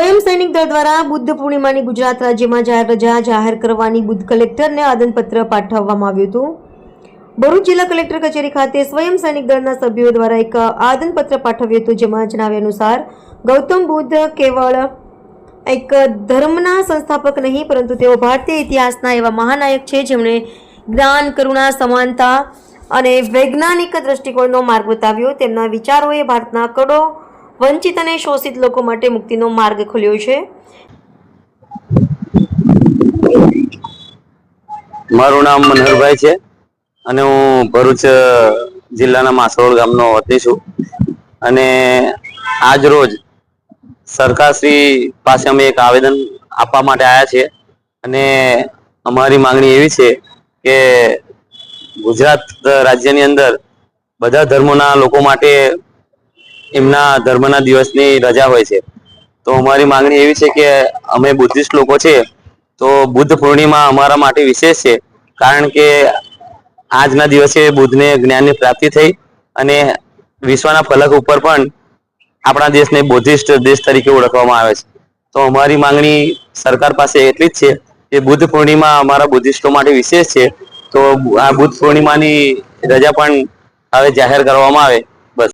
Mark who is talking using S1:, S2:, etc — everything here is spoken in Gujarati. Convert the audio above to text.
S1: સ્વયં સૈનિક દળ દ્વારા બુદ્ધ પૂર્ણિમાની ગુજરાત રાજ્યમાં જાહેર રજા જાહેર કરવાની બુદ્ધ કલેક્ટરને આદનપત્ર પાઠવવામાં આવ્યું હતું. ભરૂચ જિલ્લા કલેક્ટર કચેરી ખાતે સ્વયં સૈનિક દળના સભ્યો દ્વારા એક આદનપત્ર પાઠવ્યું હતું, જેમાં જણાવ્યા અનુસાર, ગૌતમ બુદ્ધ કેવળ એક ધર્મના સંસ્થાપક નહીં, પરંતુ તેઓ ભારતીય ઇતિહાસના એવા મહાનાયક છે, જેમણે જ્ઞાન, કરુણા, સમાનતા અને વૈજ્ઞાનિક દ્રષ્ટિકોણનો માર્ગ બતાવ્યો. તેમના વિચારોએ ભારતના કરોડો વંચિત અને શોષિત લોકો માટે મુક્તિનો માર્ગ ખોલ્યો છે.
S2: મારું નામ મનહરભાઈ છે અને હું ભરૂચ જિલ્લાના માસરોળ ગામનો વતની છું. અને આજ રોજ સરકારશ્રી પાસે અમે એક આવેદન આપવા માટે આવ્યા છીએ. અને અમારી માંગણી એવી છે કે ગુજરાત રાજ્યની અંદર બધા ધર્મોના લોકો માટે એમના ધર્મના દિવસની રજા હોય છે. તો અમારી માંગણી એવી છે કે અમે બુદ્ધિસ્ટ લોકો છે, તો બુદ્ધ પૂર્ણિમા અમારા માટે વિશેષ છે, કારણ કે આજના દિવસે બુદ્ધને જ્ઞાનની પ્રાપ્તિ થઈ અને વિશ્વના ફલક ઉપર પણ આપણા દેશને બૌદ્ધિસ્ટ દેશ તરીકે ઓળખવામાં આવે છે. તો અમારી માંગણી સરકાર પાસે એટલી જ છે કે બુદ્ધ પૂર્ણિમા અમારા બુદ્ધિસ્ટો માટે વિશેષ છે. તો આ બુદ્ધ પૂર્ણિમાની રજા પણ હવે જાહેર કરવામાં આવે.